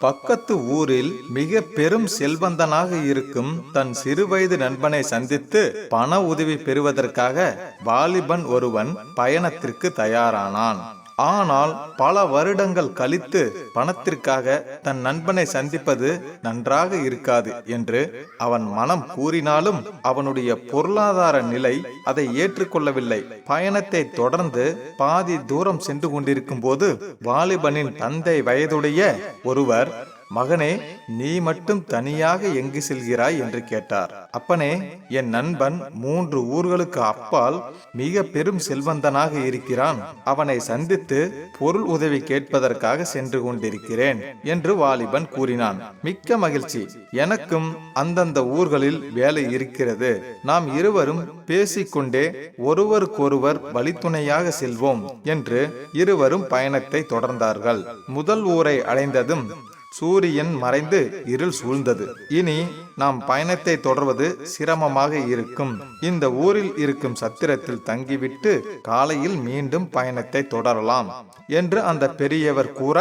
பக்கத்து ஊரில் மிக பெரும் செல்வந்தனாக இருக்கும் தன் சிறுவயது நண்பனை சந்தித்து பண உதவி பெறுவதற்காக வாலிபன் ஒருவன் பயணத்திற்கு தயாரானான். ஆனால் பல வருடங்கள் கழித்து பணத்திற்காக தன் நண்பனை சந்திப்பது நன்றாக இருக்காது என்று அவன் மனம் கூறினாலும் அவனுடைய பொருளாதார நிலை அதை ஏற்றுக்கொள்ளவில்லை. பயணத்தை தொடர்ந்து பாதி தூரம் சென்று கொண்டிருக்கும் போது வாலிபனின் தந்தை வயதுடைய ஒருவர் மகனே நீ மட்டும் தனியாக எங்கு செல்கிறாய் என்று கேட்டார். அப்பனே என் நண்பன் மூன்று ஊர்களுக்கு அப்பால் மிக பெரும் செல்வந்தனாக இருக்கிறான். அவனை சந்தித்து பொருள் உதவி கேட்பதற்காக சென்று கொண்டிருக்கிறேன் என்று வாலிபன் கூறினான். மிக்க மகிழ்ச்சி. எனக்கும் அந்தந்த ஊர்களில் வேலை இருக்கிறது. நாம் இருவரும் பேசிக்கொண்டே ஒருவருக்கொருவர் வழித்துணையாக செல்வோம் என்று இருவரும் பயணத்தை தொடர்ந்தார்கள். முதல் ஊரை அடைந்ததும் சூரியன் மறைந்து இருள் சூழ்ந்தது. இனி நாம் பயணத்தை தொடர்வது சிரமமாக இருக்கும். இந்த ஊரில் இருக்கும் சத்திரத்தில் தங்கிவிட்டு காலையில் மீண்டும் பயணத்தை தொடரலாம் என்று அந்த பெரியவர் கூற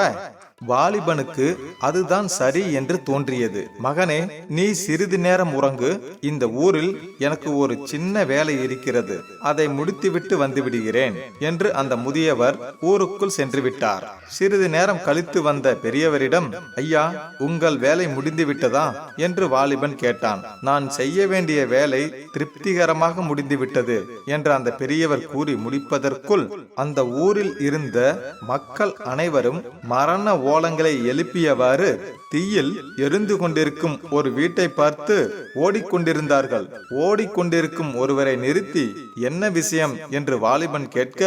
வாலிபனுக்கு அதுதான் சரி என்று தோன்றியது. மகனே நீ சிறிது நேரம் உறங்கு. இந்த ஊரில் எனக்கு ஒரு சின்ன வேலை இருக்கிறது. அதை முடித்துவிட்டு வந்து விடுகிறேன் என்று அந்த முதியவர் ஊருக்குள் சென்று விட்டார் சிறிது நேரம் கழித்து வந்த பெரியவரிடம் ஐயா உங்கள் வேலை முடிந்து விட்டதா என்று வாலிபன் கேட்டான். நான் செய்ய வேண்டிய வேலை திருப்திகரமாக முடிந்துவிட்டது என்று அந்த பெரியவர் கூறி முடிப்பதற்குள் அந்த ஊரில் இருந்த மக்கள் அனைவரும் மரண ஓலங்களை எழுப்பியவாறு தீயில் எரிந்து கொண்டிருக்கும் ஒரு வீட்டை பார்த்து ஓடிக்கொண்டிருந்தார்கள். ஓடிக்கொண்டிருக்கும் ஒருவரை நிறுத்தி என்ன விஷயம்? என்று வாலிபன் கேட்க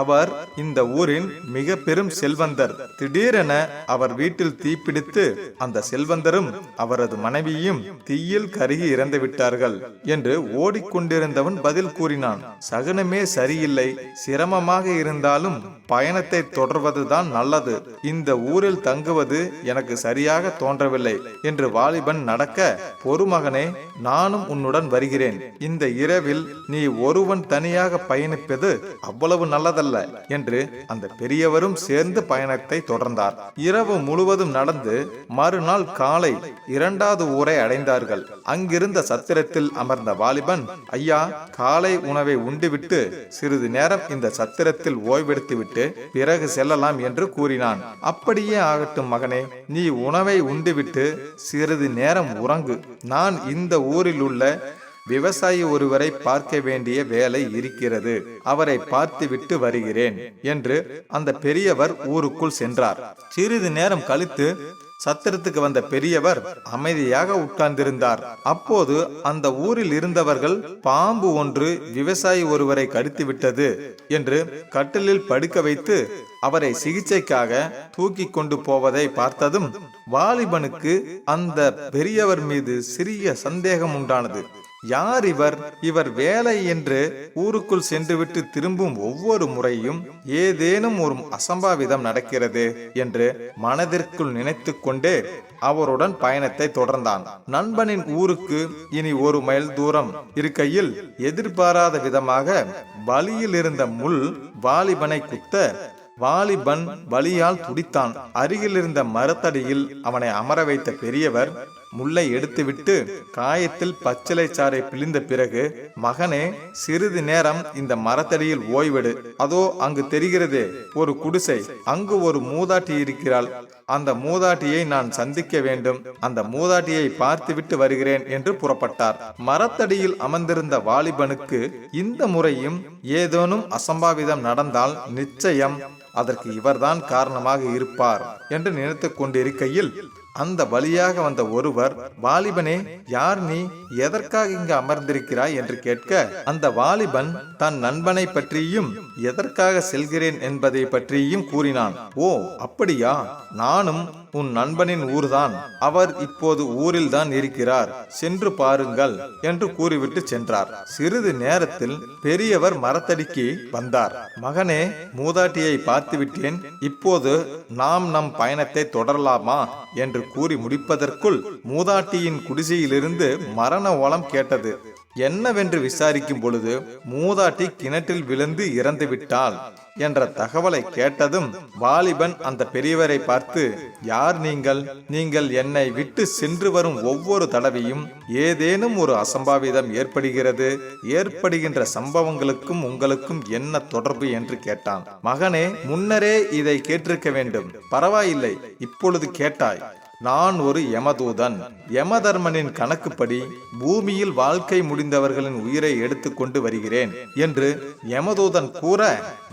அவர் இந்த ஊரின் மிக பெரும் செல்வந்தர். திடீரென அவர் வீட்டில் தீப்பிடித்து அந்த செல்வந்தரும் அவரது மனைவியும் தீயில் கருகி இறந்து விட்டார்கள் என்று ஓடிக்கொண்டிருந்தவன் பதில் கூறினான். சகனமே சரியில்லை. சிரமமாக இருந்தாலும் பயணத்தை தொடர்வதுதான் நல்லது. இந்த ஊரில் தங்குவது எனக்கு சரியாக தோன்றவில்லை என்று வாலிபன் நடக்க பொறுமகனே நானும் உன்னுடன் வருகிறேன். இந்த இரவில் நீ ஒருவன் தனியாக பயணிப்பது அவ்வளவு நல்லதல்ல என்று அந்த பெரியவரும் சேர்ந்து பயணத்தை தொடர்ந்தார். இரவு முழுவதும் நடந்து மறுநாள் காலை இரண்டாவது ஊரை அடைந்தார்கள். அங்கிருந்த சத்திரத்தில் அமர்ந்த வாலிபன் ஐயா காலை உணவை உண்டுவிட்டு சிறிது நேரம் இந்த சத்திரத்தில் ஓய்வெடுத்துவிட்டு பிறகு செல்லலாம் என்று கூறினான். அப்படியே ஆகட்டும் மகனே நீ உணவை உண்டுவிட்டு சிறிது நேரம் உறங்கு. நான் இந்த ஊரில் உள்ள விவசாயி ஒருவரை பார்க்க வேண்டிய வேலை இருக்கிறது. அவரை பார்த்துவிட்டு வருகிறேன் என்று அந்த பெரியவர் ஊருக்குள் சென்றார். சிறிது நேரம் கழித்து சத்திரத்துக்கு வந்த பெரியவர் அமைதியாக உட்கார்ந்திருந்தார். அப்போது அந்த ஊரில் இருந்தவர்கள் பாம்பு ஒன்று விவசாயி ஒருவரை கடித்து விட்டது என்று கட்டிலில் படுக்க வைத்து அவரை சிகிச்சைக்காக தூக்கி கொண்டு போவதை பார்த்ததும் வாலிபனுக்கு அந்த பெரியவர் மீது சிறிய சந்தேகம் உண்டானது. யார் இவர்? இவர் வேலை என்று ஊருக்குள் சென்றுவிட்டு திரும்பும் ஒவ்வொரு முறையும் ஏதேனும் ஒரு அசம்பாவிதம் நடக்கிறது என்று மனதிற்குள் நினைத்து கொண்டே அவருடன் பயணத்தை தொடர்ந்தான். நண்பனின் ஊருக்கு இனி ஒரு மைல் தூரம் இருக்கையில் எதிர்பாராத விதமாக வழியில் இருந்த முள் வாலிபனை குத்த வாலிபன் வலியால் துடித்தான். அருகில் இருந்த மரத்தடியில் அவனை அமர வைத்த பெரியவர் முல்லை எடுத்துவிட்டு காயத்தில் பச்சிலை சாறை பிழிந்த பிறகு மகனே சிறிது நேரம் இந்த மரத்தடியில் ஓய்வெடு. அதோ அங்கு தெரிகிறதே ஒரு குடிசை. அங்கு ஒரு மூதாட்டி இருக்கிறாள். அந்த மூதாட்டியை நான் சந்திக்க வேண்டும். அந்த மூதாட்டியை பார்த்துவிட்டு வருகிறேன் என்று புறப்பட்டார். மரத்தடியில் அமர்ந்திருந்த வாலிபனுக்கு இந்த முறையும் ஏதேனும் அசம்பாவிதம் நடந்தால் நிச்சயம் அதற்கு இவர்தான் காரணமாக இருப்பார் என்று நினைத்து கொண்டிருக்கையில் அந்த வழியாக வந்த ஒருவர் வாலிபனே யார் நீ? எதற்காக இங்கு அமர்ந்திருக்கிறாய்? என்று கேட்க அந்த வாலிபன் தன் நண்பனை பற்றியும் எதற்காக செல்கிறேன் என்பதை பற்றியும் கூறினான். ஓ அப்படியா? நானும் உன் நண்பனின் ஊர்தான். அவர் இப்போது ஊரில் தான் இருக்கிறார். சென்று பாருங்கள் என்று கூறிவிட்டு சென்றார். சிறிது நேரத்தில் பெரியவர் மரத்தடிக்கு வந்தார். மகனே மூதாட்டியை பார்த்து விட்டேன் இப்போது நாம் நம் பயணத்தை தொடரலாமா? என்று கூறி முடிப்பதற்குள் மூதாட்டியின் குடிசையிலிருந்து மரண ஓலம் கேட்டது. என்னவென்று விசாரிக்கும் பொழுது மூதாட்டி கிணற்றில் விழுந்து இறந்து விட்டாள் என்ற தகவலை கேட்டதும் வாலிபன் அந்த பெரியவரை பார்த்து யார் நீங்கள்? நீங்கள் என்னை விட்டு சென்று வரும் ஒவ்வொரு தடவையும் ஏதேனும் ஒரு அசம்பாவிதம் ஏற்படுகிறது. ஏற்படுகின்ற சம்பவங்களுக்கும் உங்களுக்கும் என்ன தொடர்பு? என்று கேட்டான். மகனே முன்னரே இதை கேட்டிருக்க வேண்டும். பரவாயில்லை. இப்பொழுது கேட்டாய். நான் ஒரு யமதூதன். யமதர்மனின் கணக்குப்படி பூமியில் வாழ்க்கை முடிந்தவர்களின் உயிரை எடுத்துக்கொண்டு வருகிறேன் என்று யமதூதன் கூற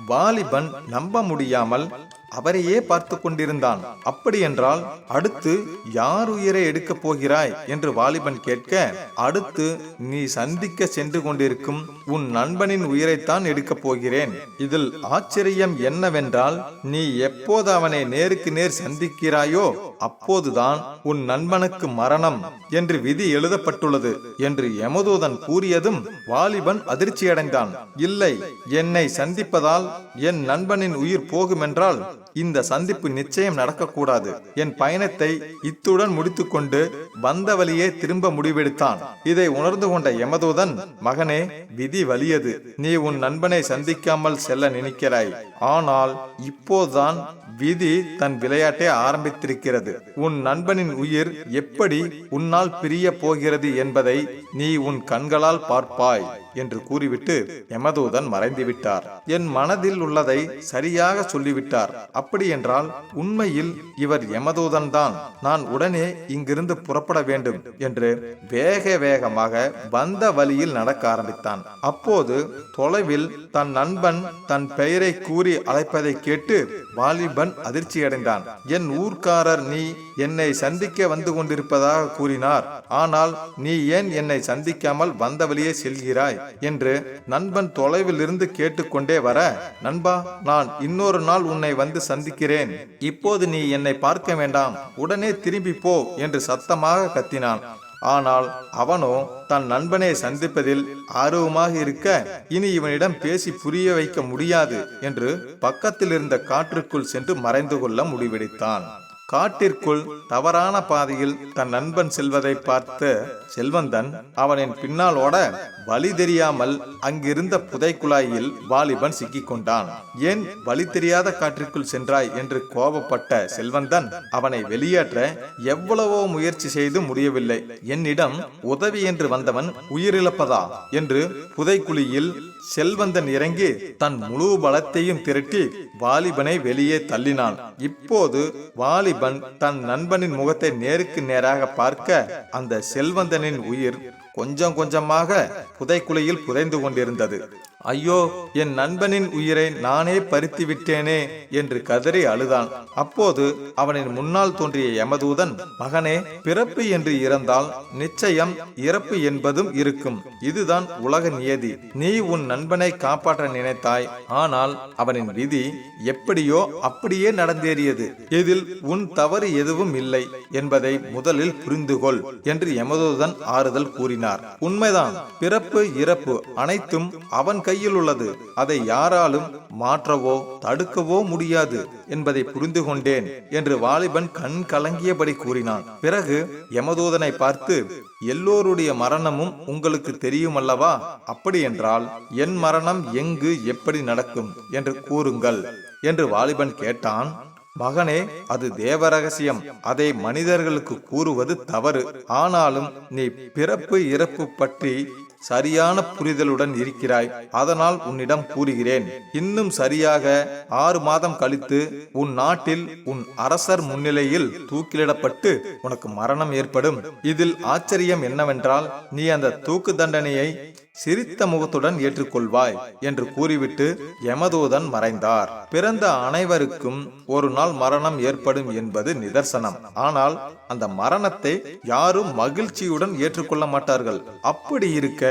வாலிபன் நம்ப முடியாமல் அவரையே பார்த்து கொண்டிருந்தான். அப்படி என்றால் அடுத்து யார் உயிரை எடுக்கப் போகிறாய்? என்று வாலிபன் கேட்க அடுத்து நீ சந்திக்க சென்று கொண்டிருக்கும் உன் நண்பனின் உயிரைத்தான் எடுக்கப் போகிறேன். இதில் ஆச்சரியம் என்னவென்றால் நீ எப்போது அவனை நேருக்கு நேர் சந்திக்கிறாயோ அப்போதுதான் உன் நண்பனுக்கு மரணம் என்று விதி எழுதப்பட்டுள்ளது என்று யமதூதன் கூறியதும் வாலிபன் அதிர்ச்சியடைந்தான். இல்லை என்னை சந்திப்பதால் என் நண்பனின் உயிர் போகுமென்றால் இந்த சந்திப்பு நிச்சயம் நடக்கக்கூடாது. என் பயணத்தை இத்துடன் முடித்துக்கொண்டு வந்த வழியே திரும்ப முடிவெடுத்தான். இதை உணர்ந்து கொண்ட யமதூதன் மகனே விதி வலியது. நீ உன் நண்பனை சந்திக்காமல் செல்ல நினைக்கிறாய். ஆனால் இப்போதுதான் விதி தன் விளையாட்டை ஆரம்பித்திருக்கிறது. உன் நண்பனின் உயிர் எப்படி உன்னால் பிரிய போகிறது என்பதை நீ உன் கண்களால் பார்ப்பாய். என்று கூறிவிட்டு யமதூதன் மறைந்துவிட்டார். என் மனதில் உள்ளதை சரியாக சொல்லிவிட்டார். அப்படி என்றால் உண்மையில் இவர் யமதூதன் தான் நான் உடனே இங்கிருந்து புறப்பட வேண்டும் என்று வேக வேகமாக வந்த வழியில் நடக்க ஆரம்பித்தான். அப்போது தொலைவில் தன் நண்பன் தன் பெயரை கூறி அழைப்பதை கேட்டு வாலிபன் அதிர்ச்சியடைந்தான். என் ஊர்க்காரர் நீ என்னை சந்திக்க வந்து கொண்டிருப்பதாக கூறினார். ஆனால் நீ ஏன் என்னை சந்திக்காமல் வந்த வழியே செல்கிறாய்? என்று நண்பன் தொலைவில் இருந்து கேட்டுக்கொண்டே வர நண்பா நான் இன்னொரு நாள் உன்னை வந்து சந்திக்கிறேன். இப்போது நீ என்னை பார்க்க வேண்டாம். உடனே திரும்பி போ என்று சத்தமாக கத்தினான். ஆனால் அவனோ தன் நண்பனை சந்திப்பதில் ஆர்வமாக இருக்க இனி இவனிடம் பேசி புரிய வைக்க முடியாது என்று பக்கத்தில் இருந்த காற்றுக்குள் சென்று மறைந்து கொள்ள முடிவெடுத்தான். காட்டிற்குள் தவறான பாதையில் தன் நண்பன் செல்வதை பார்த்த செல்வந்தன் அவனின் பின்னாலோட வழி தெரியாமல் அங்கிருந்த புதைக்குழாயில் வாலிபன் சிக்கிக் கொண்டான் ஏன் வழி தெரியாத காற்றிற்குள் சென்றாய்? என்று கோபப்பட்ட செல்வந்தன் அவனை வெளியேற்ற எவ்வளவோ முயற்சி செய்து முடியவில்லை. என்னிடம் உதவி என்று வந்தவன் உயிரிழப்பதா? என்று புதைக்குழியில் செல்வந்தன் இறங்கி தன் முழு பலத்தையும் திரட்டி வாலிபனை வெளியே தள்ளினான். இப்போது வாலிபன் தன் நண்பனின் முகத்தை நேருக்கு நேராக பார்க்க அந்த செல்வந்தனின் உயிர் கொஞ்சம் கொஞ்சமாக புதைக்குழியில் புதைந்து கொண்டிருந்தது. ஐயோ என் நண்பனின் உயிரை நானே பறித்து விட்டேனே என்று கதறி அழுதான். அப்போது அவனின் முன்னால் தோன்றிய யமதூதன் மகனே பிறப்பு என்று இறந்தால் நிச்சயம் இறப்பு என்பதும் இருக்கும். இதுதான் உலக நியதி. நீ உன் நண்பனை காப்பாற்ற நினைத்தாய். ஆனால் அவனின் விதி எப்படியோ அப்படியே நடந்தேறியது. இதில் உன் தவறு எதுவும் இல்லை என்பதை முதலில் புரிந்துகொள் என்று யமதூதன் ஆறுதல் கூறினார். உண்மைதான். பிறப்பு இறப்பு அனைத்தும் அவன் கையில் உள்ளது. அதை யாராலும் மாற்றவோ தடுக்கவோ முடியாது என்பதை புரிந்து கொண்டேன் என்று வாலிபன் கண் கலங்கியபடி கூறினான். பிறகு யமதூதனை பார்த்து எல்லோருடைய மரணமும் உங்களுக்கு தெரியும் அல்லவா அப்படி என்றால் என் மரணம் எங்கு எப்படி நடக்கும் என்று கூறுங்கள் என்று வாலிபன் கேட்டான். மகனே அது தேவ ரகசியம் அதை மனிதர்களுக்கு கூறுவது தவறு. ஆனாலும் நீ பிறப்பு இறப்பு பற்றி சரியான புரிதலுடன் இருக்கிறாய். அதனால் உன்னிடம் கூறுகிறேன். இன்னும் சரியாக ஆறு மாதம் கழித்து உன் நாட்டில் உன் அரசர் முன்னிலையில் தூக்கிலிடப்பட்டு உனக்கு மரணம் ஏற்படும். இதில் ஆச்சரியம் என்னவென்றால் நீ அந்த தூக்கு தண்டனையை சிரித்த முகத்துடன் ஏற்றுக்கொள்வாய் என்று கூறிவிட்டு யமதூதன் மறைந்தார். பிறந்த அனைவருக்கும் ஒரு நாள் மரணம் ஏற்படும் என்பது நிதர்சனம். ஆனால் அந்த மரணத்தை யாரும் மகிழ்ச்சியுடன் ஏற்றுக்கொள்ள மாட்டார்கள். அப்படி இருக்க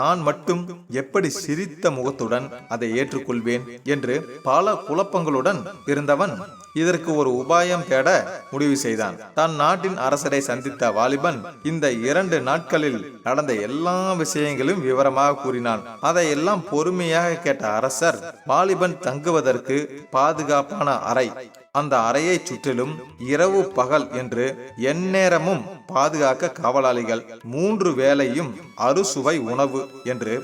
நான் மட்டும் எப்படி சிரித்த முகத்துடன் அதை ஏற்றுக்கொள்வேன் என்று பல குழப்பங்களுடன் இருந்தவன் இதற்கு ஒரு உபாயம் தேட முடிவு செய்தான். தன் நாட்டின் அரசரை சந்தித்த வாலிபன் இந்த இரண்டு நாட்களில் நடந்த எல்லா விஷயங்களும் விவரமாக கூறினான். அதையெல்லாம் பொறுமையாக கேட்ட அரசர் வாலிபன் தங்குவதற்கு பாதுகாப்பான அறை அந்த அறையை சுற்றிலும் இரவு பகல் என்று எந்நேரமும் பாதுகாக்க காவலாளிகள் மூன்று வேளையும் அறுசுவை உணவு என்று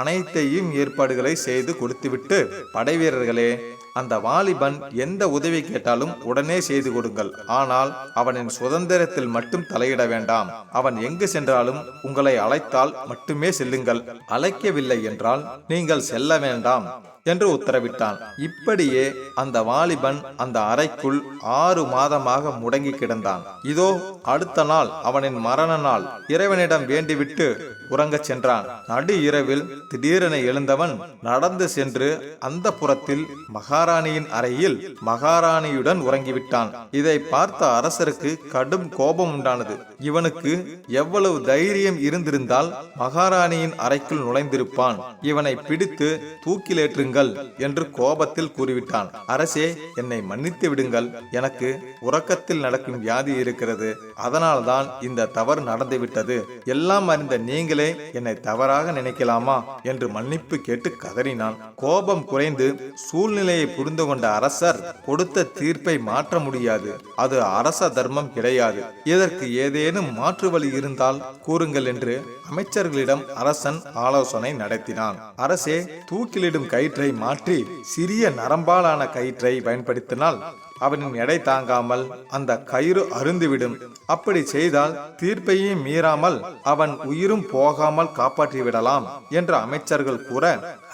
அனைத்தையும் ஏற்பாடுகளை செய்து கொடுத்துவிட்டு படைவீரர்களே அந்த வாலிபன் எந்த உதவி கேட்டாலும் உடனே செய்து கொடுங்கள். ஆனால் அவனின் சுதந்திரத்தில் மட்டும் தலையிட வேண்டாம். அவன் எங்கு சென்றாலும் உங்களை அழைத்தால் மட்டுமே செல்லுங்கள். அழைக்கவில்லை என்றால் நீங்கள் செல்ல வேண்டாம். என்று உத்தரவிட்டான். இப்படியே அந்த வாலிபன் அந்த அறைக்குள் ஆறு மாதமாக முடங்கி கிடந்தான். இதோ அடுத்த நாள் அவனின் மரண நாள். இறைவனிடம் வேண்டிவிட்டு உறங்கச் சென்றான். நடு இரவில் திடீரென எழுந்தவன் நடந்து சென்று அந்த புறத்தில் மகாராணியின் அறையில் மகாராணியுடன் உறங்கிவிட்டான். இதை பார்த்த அரசருக்கு கடும் கோபம் உண்டானது. இவனுக்கு எவ்வளவு தைரியம் இருந்திருந்தால் மகாராணியின் அறைக்குள் நுழைந்திருப்பான். இவனை பிடித்து தூக்கிலேற்றுங்கள். விடுங்கள் என்று கோபத்தில் கூறிவிட்டான். அரசே என்னை மன்னித்து விடுங்கள். எனக்கு உறக்கத்தில் நடக்கும் வியாதி இருக்கிறது. அதனால்தான் இந்த தவறு நடந்துவிட்டது. எல்லாம் அறிந்த நீங்களே என்னை தவறாக நினைக்கலாமா? என்று மன்னிப்பு கேட்டு கதறினான். கோபம் குறைந்து சூழ்நிலையை புரிந்து கொண்ட அரசர் கொடுத்த தீர்ப்பை மாற்ற முடியாது. அது அரச தர்மம் கிடையாது. இதற்கு ஏதேனும் மாற்று வழி இருந்தால் கூறுங்கள் என்று அமைச்சர்களிடம் அரசன் ஆலோசனை நடத்தினான். அரசே தூக்கிலிடும் கயிற்று மாற்றி சிறிய நரம்பாலான கயிற்றை பயன்படுத்தினால் அவனின் எடை தாங்காமல் அந்த கயிறு அருந்துவிடும். அப்படி செய்தால் தீர்ப்பையும் மீறாமல் அவன் உயிரும் போகாமல் காப்பாற்றி விடலாம் என்று அமைச்சர்கள் கூற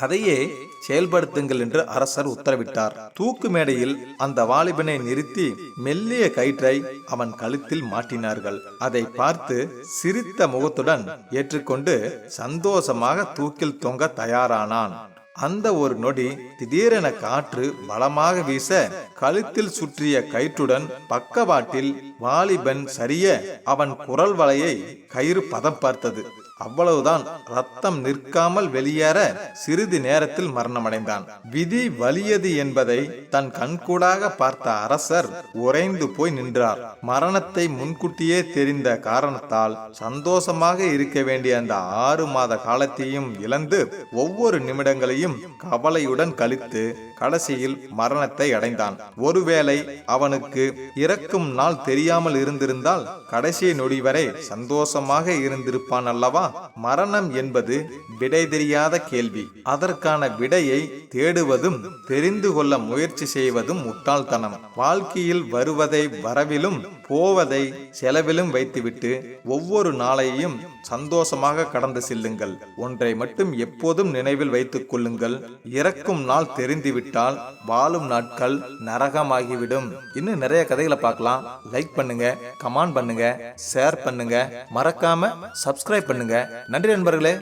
அதையே செயல்படுத்துங்கள் என்று அரசர் உத்தரவிட்டார். தூக்கு மேடையில் அந்த வாலிபனை நிறுத்தி மெல்லிய கயிற்றை அவன் கழுத்தில் மாட்டினார்கள். அதை பார்த்து சிரித்த முகத்துடன் ஏற்றுக்கொண்டு சந்தோஷமாக தூக்கில் தொங்க தயாரானான். அந்த ஒரு நொடி திடீரென காற்று பலமாக வீச கழுத்தில் சுற்றிய கயிற்றுடன் பக்கவாட்டில் வாலிபன் சரிய அவன் குரல் வலையை கயிறு பதம் பார்த்தது. அவ்வளவுதான் ரத்தம் நிற்காமல் வெளியேற சிறிது நேரத்தில் மரணமடைந்தான். விதி வலியது என்பதை தன் கண்கூடாக பார்த்த அரசர் உறைந்து போய் நின்றார். மரணத்தை முன்கூட்டியே தெரிந்த காரணத்தால் சந்தோஷமாக இருக்க வேண்டிய அந்த ஆறு மாத காலத்தையும் இழந்து ஒவ்வொரு நிமிடங்களையும் கவலையுடன் கழித்து கடைசியில் மரணத்தை அடைந்தான். ஒருவேளை அவனுக்கு இறக்கும் நாள் தெரியாமல் இருந்திருந்தால் கடைசி நொடி வரை சந்தோஷமாக இருந்திருப்பான் அல்லவா? மரணம் என்பது விடை தெரியாத கேள்வி. அதற்கான விடையை தேடுவதும் தெரிந்து கொள்ள முயற்சி செய்வதும் முட்டாள்தனம். வாழ்க்கையில் வருவதை வரவிலும் போவதை செலவிலும் வைத்துவிட்டு ஒவ்வொரு நாளையும் சந்தோஷமாக கடந்து செல்லுங்கள். ஒன்றை மட்டும் எப்போதும் நினைவில் வைத்துக் கொள்ளுங்கள். இறக்கும் நாள் தெரிந்துவிட்டால் வாழும் நாட்கள் நரகமாகிவிடும். இன்னும் நிறைய கதைகளை பார்க்கலாம். லைக் பண்ணுங்க கமெண்ட் பண்ணுங்க ஷேர் பண்ணுங்க. மறக்காம சப்ஸ்கிரைப் பண்ணுங்க. நன்றி நண்பர்களே.